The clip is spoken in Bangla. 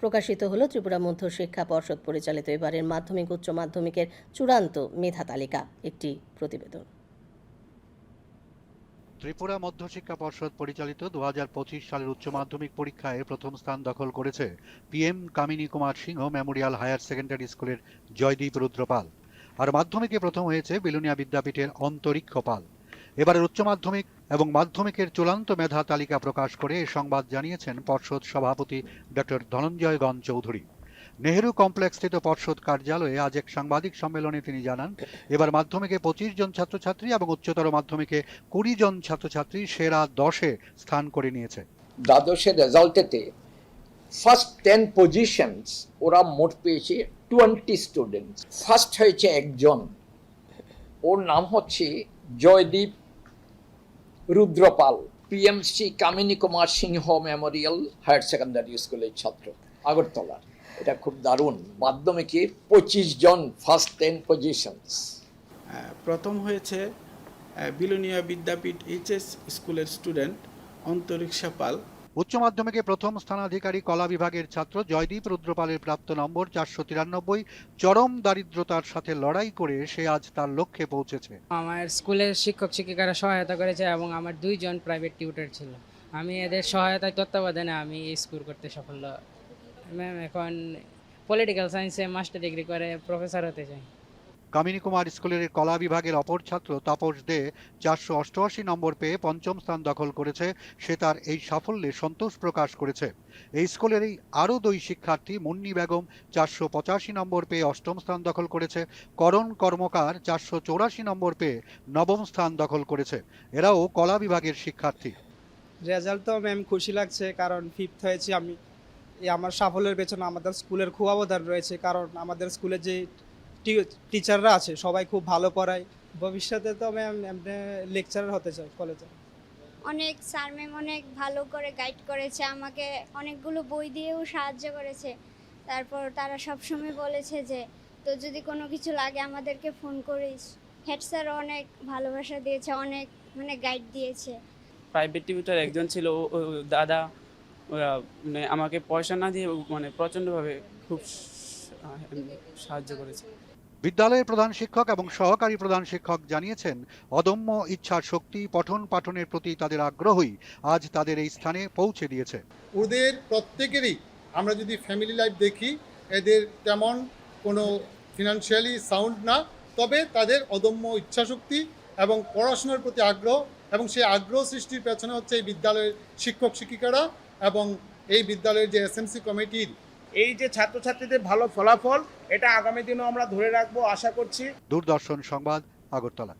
প্রকাশিত হল ত্রিপুরা মধ্য শিক্ষা পর্ষদ পরিচালিত এবারের মাধ্যমিক উচ্চ মাধ্যমিকের চূড়ান্ত মেধা তালিকা, একটি প্রতিবেদন। ত্রিপুরা মধ্যশিক্ষা পর্ষদ পরিচালিত দু পঁচিশ সালের উচ্চ মাধ্যমিক পরীক্ষায় প্রথম স্থান দখল করেছে PM Kamini Kumar Singha memorial higher secondary স্কুলের জয়দীপ রুদ্রপাল। আর মাধ্যমিকে প্রথম হয়েছে বিলুনিয়া বিদ্যাপীঠের অন্তরিক্ষ পাল। এবারের উচ্চ মাধ্যমিক এবং মাধ্যমিকের চূড়ান্ত মেধা তালিকা প্রকাশ করে এ সংবাদ জানিয়েছেন পর্ষদ সভাপতি ডক্টর ধনঞ্জয় গণ চৌধুরী নেহেরু কমপ্লেক্সস্থিত পর্ষদ কার্যালয়ে আজ এক সাংবাদিক সম্মেলনে তিনি জানান, এবার মাধ্যমিকে পঁচিশ জন ছাত্রছাত্রী এবং উচ্চতর মাধ্যমিকে কুড়ি জন ছাত্রছাত্রী সেরা দশে স্থান করে নিয়েছে। দ্বাদশের রেজাল্টেতে ফার্স্ট টেন পজিশনস ওরা মোট পেয়েছে টোয়েন্টি স্টুডেন্টস। ফার্স্ট হয়েছে একজন, ওর নাম হচ্ছে Joydeep Rudrapal PMC Kamini Kumar Singha memorial higher secondary স্কুলের ছাত্র আগরতলার এটা খুব দারুণ। মাধ্যমিকে পঁচিশ জন ফার্স্ট টেন পজিশনস প্রথম হয়েছে বিলোনিয়া বিদ্যাপীঠ এইচএস স্কুলের স্টুডেন্ট অন্তরিক্ষা পাল। উচ্চ মাধ্যমিকে প্রথম স্থানাধিকারী কলা বিভাগের ছাত্র জয়দীপ রুদ্রপালের প্রাপ্ত নম্বর চারশো তিরানব্বই। চরম দারিদ্রতার সাথে লড়াই করে সে আজ তার লক্ষ্যে পৌঁছেছে। আমার স্কুলের শিক্ষক শিক্ষিকারা সহায়তা করেছে এবং আমার দুইজন প্রাইভেট টিউটার ছিল। আমি এদের সহায়তায় তত্ত্বাবধানে আমি স্কুল করতে সফল। ম্যাম এখন পলিটিক্যাল সায়েন্সে মাস্টার ডিগ্রি করে প্রফেসর হতে চাই। কামিনী কুমার স্কুলের কলা বিভাগের অপর ছাত্র তাপস দে, চারশো অষ্টআশি নম্বর পেয়ে পঞ্চম স্থান দখল করেছে। সে তার এই সাফল্যে সন্তোষ প্রকাশ করেছে। এই স্কুলের এই আরও দুই শিক্ষার্থী মুন্নি বেগম চারশো পঁচাশি নম্বর পেয়ে অষ্টম স্থান দখল করেছে। করণ কর্মকার চারশো চৌরাশি নম্বর পেয়ে নবম স্থান দখল করেছে। এরাও কলা বিভাগের শিক্ষার্থী। রেজাল্ট তো ম্যাম খুশি লাগছে, কারণ ফিফথ হয়েছি আমি। আমার সাফল্যের পেছনে আমাদের স্কুলের খুব অবদান রয়েছে, কারণ আমাদের স্কুলে যে টিচাররা আছে সবাই খুব ভালো পড়ায়। ভবিষ্যতে তো ম্যাম লেকচারার হতে চাই কলেজে অনেক স্যার ম্যাম অনেক ভালো করে গাইড করেছে আমাকে অনেকগুলো বই দিয়েও সাহায্য করেছে। তারপর তারা সবসময় বলেছে যে তো যদি কোনো কিছু লাগে আমাদেরকে ফোন করিস। হেড স্যার অনেক ভালোবাসা দিয়েছে অনেক মানে গাইড দিয়েছে। প্রাইভেট টিউটার একজন ছিল ও- ও দাদা। ওরা মানে আমাকে পয়সা না দিয়ে মানে প্রচণ্ডভাবে খুব সাহায্য করেছে। বিদ্যালয়ের প্রধান শিক্ষক এবং সহকারী প্রধান শিক্ষক জানিয়েছেন, অদম্য ইচ্ছার শক্তি পঠন পাঠনের প্রতি তাদের আগ্রহই আজ তাদের এই স্থানে পৌঁছে দিয়েছে। ওদের প্রত্যেকেরই আমরা যদি ফ্যামিলি লাইফ দেখি, এদের তেমন কোনো ফিনান্সিয়ালি সাউন্ড না, তবে তাদের অদম্য ইচ্ছাশক্তি এবং পড়াশোনার প্রতি আগ্রহ এবং সেই আগ্রহ সৃষ্টির পেছনে হচ্ছে এই বিদ্যালয়ের শিক্ষক শিক্ষিকারা এবং এই বিদ্যালয়ের যে এসএমসি কমিটির এই যে ছাত্রছাত্রীদের ভালো ফলাফল, এটা আগামী দিনেও আমরা ধরে রাখব, আশা করছি। দূরদর্শন সংবাদ, আগরতলা।